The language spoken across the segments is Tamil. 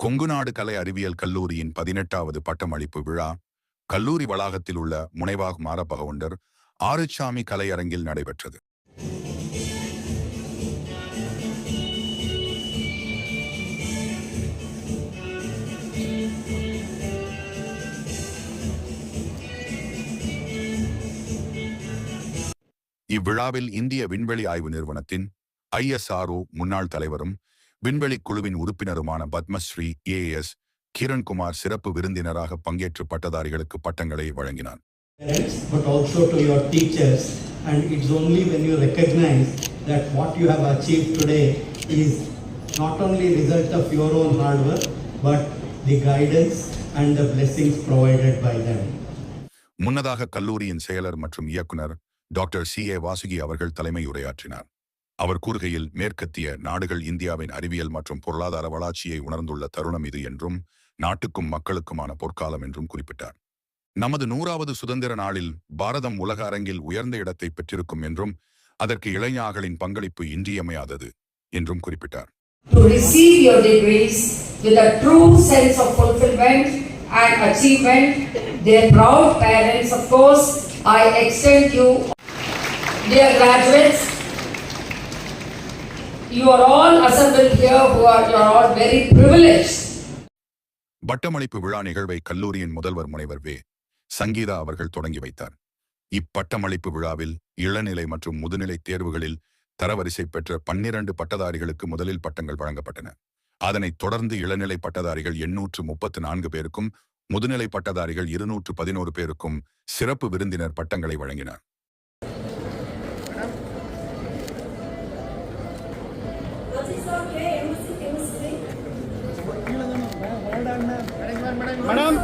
கொங்குநாடு கலை அறிவியல் கல்லூரியின் பதினெட்டாவது பட்டமளிப்பு விழா கல்லூரி வளாகத்தில் உள்ள முனைவாக் மாரப்பகவுண்டர் ஆறுசாமி கலையரங்கில் நடைபெற்றது. இவ்விழாவில் இந்திய விண்வெளி ஆய்வு நிறுவனத்தின் ஐஎஸ்ஆர்ஓ முன்னாள் தலைவரும் விண்வெளி குழுவின் உறுப்பினருமான பத்மஸ்ரீ ஏஎஸ் கிரண்குமார் சிறப்பு விருந்தினராக பங்கேற்று பட்டதாரிகளுக்கு பட்டங்களை வழங்கினார் parents, but also to your teachers. And it's only when you recognize that what you have achieved today is not only result of your own hard work, but the guidance and the blessings provided by them. முன்னதாக கல்லூரியின் செயலர் மற்றும் இயக்குனர் டாக்டர் சி ஏ வாசுகி அவர்கள் தலைமை உரையாற்றினார் அவர் கூறுகையில் மேற்கத்திய நாடுகள் இந்தியாவின் அறிவியல் மற்றும் பொருளாதார வளர்ச்சியை உணர்ந்துள்ள தருணம் இது என்றும் நாட்டுக்கும் மக்களுக்குமான பொற்காலம் என்றும் குறிப்பிட்டார் நமது நூறாவது சுதந்திர நாளில் பாரதம் உலக அரங்கில் உயர்ந்த இடத்தை பெற்றிருக்கும் என்றும் அதற்கு இளைஞர்களின் பங்களிப்பு இன்றியமையாதது என்றும் குறிப்பிட்டார் to receive your degrees with a true sense of fulfillment and achievement. Their proud parents, of course, I extend you, dear graduates. You are all assembled here who are, you are all very privileged. பட்டமளிப்பு விழா நிகழ்வை கல்லூரியின் முதல்வர் முனைவர் வே. சங்கீதா அவர்கள் தொடங்கி வைத்தார். இப்பட்டமளிப்பு விழாவில் இளநிலை மற்றும் முதுநிலை தேர்வுகளில் தரவரிசை பெற்ற பன்னிரண்டு பட்டதாரிகளுக்கு முதலில் பட்டங்கள் வழங்கப்பட்டன. அதனைத் தொடர்ந்து இளநிலை பட்டதாரிகள் எண்ணூற்று முப்பத்து நான்கு பேருக்கும் முதுநிலை பட்டதாரிகள் இருநூற்று பதினோரு பேருக்கும் சிறப்பு விருந்தினர் பட்டங்களை வழங்கினார். மேடம்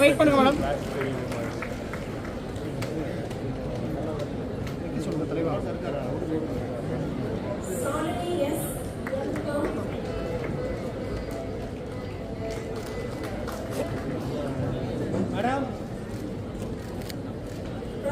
வெயிட் பண்ணுங்க madam madam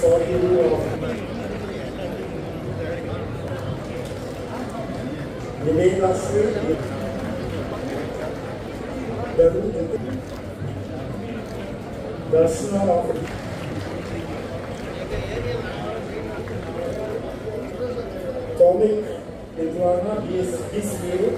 sakinliği Yemeğin aslı Devrim Dersin ama Tomik Litvana biz, biz diye